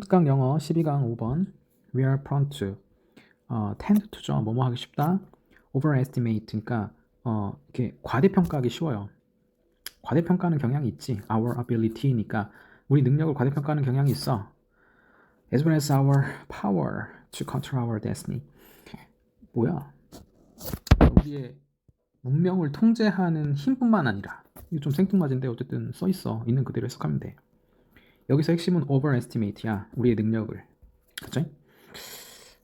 특강 영어 12강 5번 We are prone to 어, tend to죠. 뭐뭐 하기 쉽다. overestimate 그러니까 어, 이렇게 과대평가하기 쉬워요. 과대평가하는 경향이 있지. Our ability니까 우리 능력을 과대평가하는 경향이 있어. As well as our power to control our destiny. 뭐야? 우리의 운명을 통제하는 힘뿐만 아니라 이거 좀 생뚱맞은데 어쨌든 써 있어. 있는 그대로 해석하면 돼. 여기서 핵심은 overestimate야. 우리의 능력을.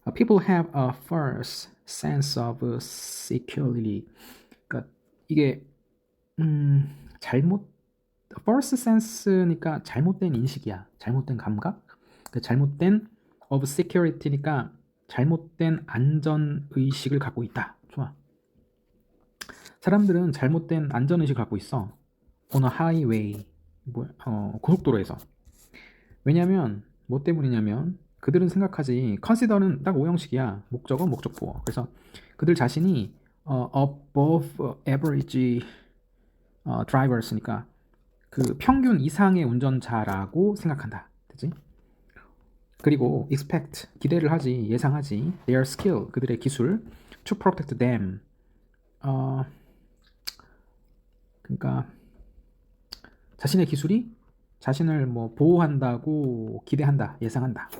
Uh, People have a false sense of security. 그러니까 이게 음, 잘못 false sense니까 잘못된 인식이야. 잘못된 감각. 그 잘못된 of security니까 잘못된 안전 의식을 갖고 있다. 좋아. 사람들은 잘못된 안전 의식을 갖고 있어. on a highway. 뭐, 어, 고속도로에서. 왜냐면 뭐 때문이냐면 그들은 생각하지 consider는 딱 오형식이야. 목적어 목적보어. 그래서 그들 자신이 어, above average 어, drivers니까 그 평균 이상의 운전자라고 생각한다. 그지 그리고 expect 기대를 하지 예상하지. their skill 그들의 기술. to protect them. 어 그러니까 자신의 기술이 자신을 뭐 보호한다고 기대한다, 예상한다.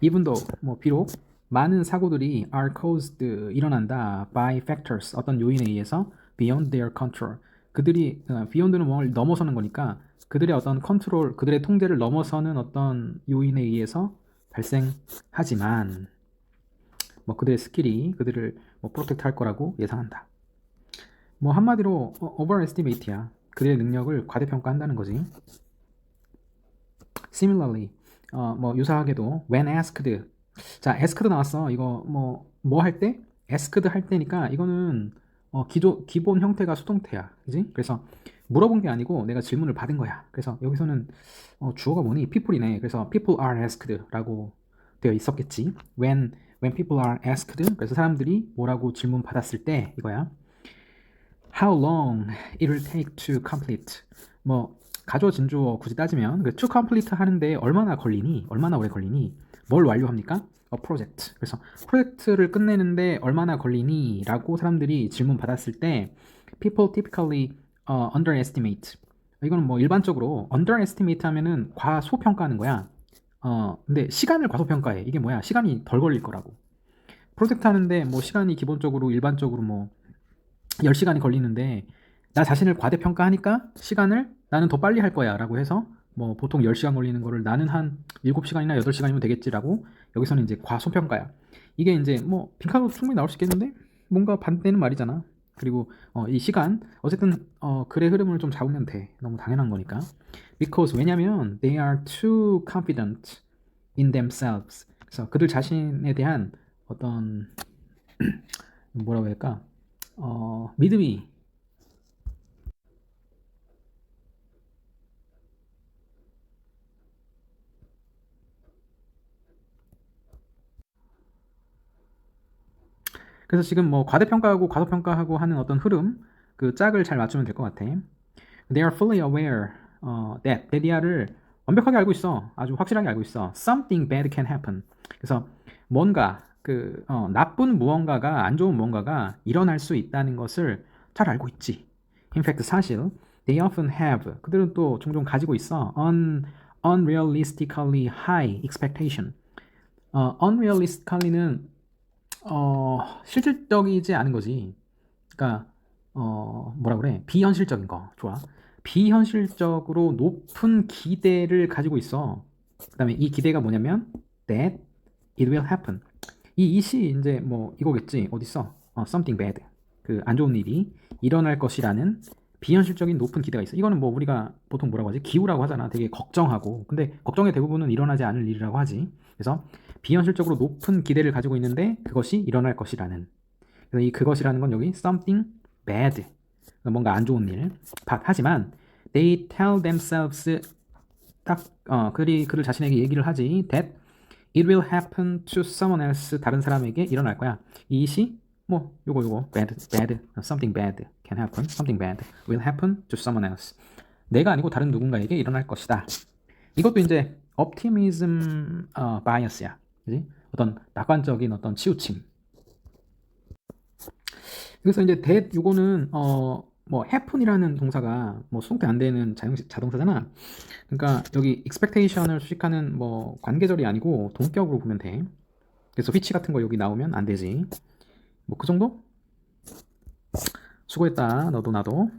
이분도 뭐 비록 많은 사고들이 are caused 일어난다 by factors 어떤 요인에 의해서 beyond their control. 그들이 어, beyond는 뭘 넘어서는 거니까 그들의 어떤 컨트롤, 그들의 통제를 넘어서는 어떤 요인에 의해서 발생하지만 뭐 그들의 스킬이 그들을 뭐 프로텍트 할 거라고 예상한다. 뭐 한마디로 어, overestimate야. 그들의 능력을 과대평가한다는 거지. Similarly, 어, 뭐 유사하게도 when asked, 자 asked 나왔어. 이거 뭐 뭐 할 때? asked 할 때니까 이거는 어, 기조, 기본 형태가 수동태야, 그지? 그래서 물어본 게 아니고 내가 질문을 받은 거야. 그래서 여기서는 어, 주어가 뭐니? people이네. 그래서 people are asked라고 되어 있었겠지. When when people are asked, 그래서 사람들이 뭐라고 질문 받았을 때 이거야. How long it will take to complete? 뭐 가주어 진주어 굳이 따지면 그 to complete 하는데 얼마나 걸리니? 얼마나 오래 걸리니? 뭘 완료합니까? a project. 그래서 프로젝트를 끝내는데 얼마나 걸리니? 라고 사람들이 질문 받았을 때 people typically uh, underestimate. 이거는 뭐 일반적으로 underestimate 하면은 과소평가하는 거야. 어, 근데 시간을 과소평가해. 이게 뭐야? 시간이 덜 걸릴 거라고. 프로젝트 하는데 뭐 시간이 기본적으로 일반적으로 뭐 10시간이 걸리는데 나 자신을 과대평가하니까 시간을 나는 더 빨리 할 거야 라고 해서 뭐 보통 10시간 걸리는 거를 나는 한 7시간이나 8시간이면 되겠지라고 여기서는 이제 과소평가야. 이게 이제 뭐 빈칸으로 충분히 나올 수 있겠는데 뭔가 반대는 말이잖아. 그리고 어, 이 시간 어쨌든 어, 글의 흐름을 좀 잡으면 돼. 너무 당연한 거니까. Because 왜냐면 they are too confident in themselves. 그래서 그들 자신에 대한 어떤 뭐라고 할까? 어, 믿음이 그래서 지금 뭐 과대평가하고 과소평가하고 하는 어떤 흐름 그 짝을 잘 맞추면 될 것 같아. They are fully aware 어, that 데디아를 완벽하게 알고 있어. 아주 확실하게 알고 있어. Something bad can happen. 그래서 뭔가 그 어, 나쁜 무언가가 안 좋은 무언가가 일어날 수 있다는 것을 잘 알고 있지. In fact 사실 they often have 그들은 또 종종 가지고 있어. Un, unrealistically high expectation. 어, unrealistically는 어, 실질적이지 않은 거지. 그러니까 어, 뭐라 그래? 비현실적인 거. 좋아. 비현실적으로 높은 기대를 가지고 있어. 그다음에 이 기대가 뭐냐면 that it will happen. 이 it이 이제 뭐 이거겠지. 어디 있어? 어, something bad. 그 안 좋은 일이 일어날 것이라는 비현실적인 높은 기대가 있어. 이거는 뭐 우리가 보통 뭐라고 하지? 기우라고 하잖아. 되게 걱정하고. 근데 걱정의 대부분은 일어나지 않을 일이라고 하지. 그래서 비현실적으로 높은 기대를 가지고 있는데 그것이 일어날 것이라는. 그래서 이 그것이라는 건 여기 something bad. 뭔가 안 좋은 일. 하지만 they tell themselves 딱 어, 그들이 그들 자신에게 얘기를 하지 that it will happen to someone else 다른 사람에게 일어날 거야. 이 it이 뭐 요거 요거 bad bad something bad can happen something bad will happen to someone else 내가 아니고 다른 누군가에게 일어날 것이다. 이것도 이제 optimism 어, bias야. 그지? 어떤 낙관적인 어떤 치우침. 그래서 이제 that 요거는 어뭐 happen이라는 동사가 뭐 수동태 안 되는 자동 자동사잖아. 그러니까 여기 expectation을 수식하는 뭐 관계절이 아니고 동격으로 보면 돼. 그래서 which 같은 거 여기 나오면 안 되지. 뭐 그 정도? 수고했다. 너도 나도.